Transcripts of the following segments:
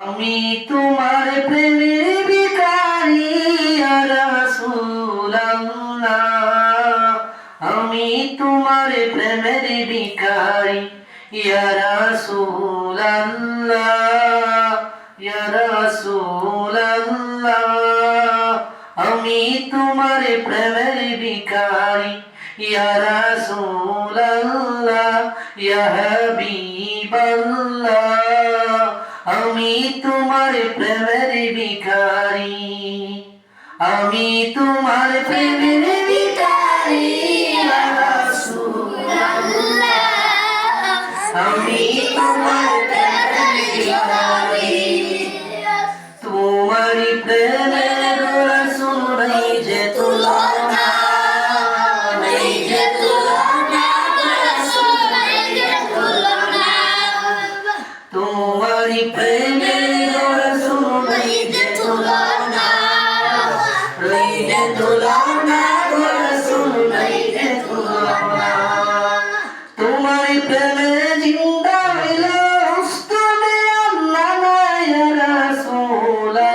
আমি তোমার প্রেমের রাসূলুল্লাহ আমি তোমার প্রেমের রাসূলুল্লাহ আমি তোমার প্রেমের ভিখারি ইয়া রাসূলুল্লাহ ইয়া হাবিবাল্লাহ। আমি তোমার প্রেমের ভিখারি। আমি তোমার প্রেমের ভিখারি আমি তোমার প্রেমের ভিখারি। তোমার প্রেমের তোমারি প্রেমে জিন্দা হইল উস্তুনে আল্লাহ ইয়া রাসূলুল্লাহ।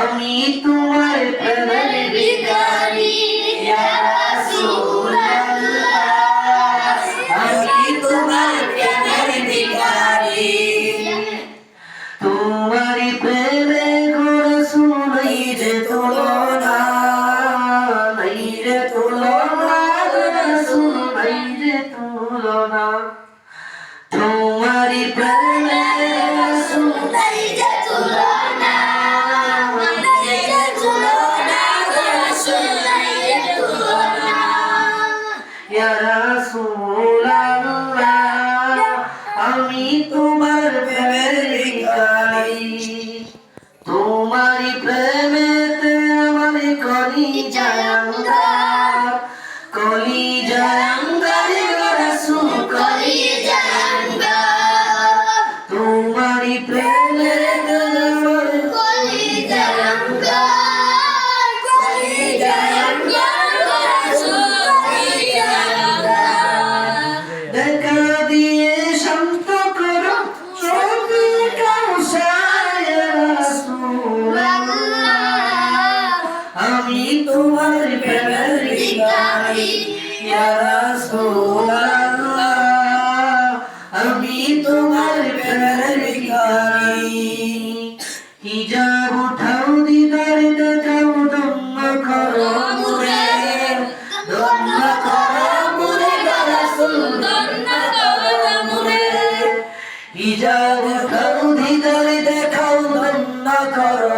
আমি তোমার প্রেমের ভিখারি। তুলনা রাসূল যে তুলনা তোমারি প্রেমে রাসূল ইয়া রাসূলুল্লাহ আমি তোমার প্রেমের ভিখারি তোমারি প্রেমেতে আমার কলি জায়াঙ্গার তোমার প্রেমের ভিখারি ইয়া রাসূলুল্লাহ আমি তোমার প্রেমের ভিখারি হিজাব উঠাও দিদার দেখাও দম্ম করো মুরে দম্ম করো মুরে ইয়া রাসূলুল্লাহ মুরে হিজাব উঠাও দিদার দেখাও দম্ম করো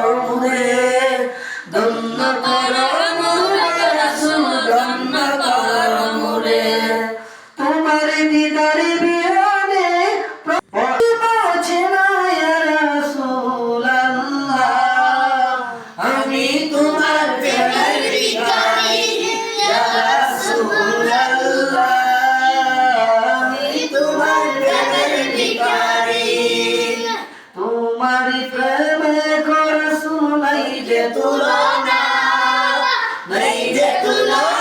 Lady Declan.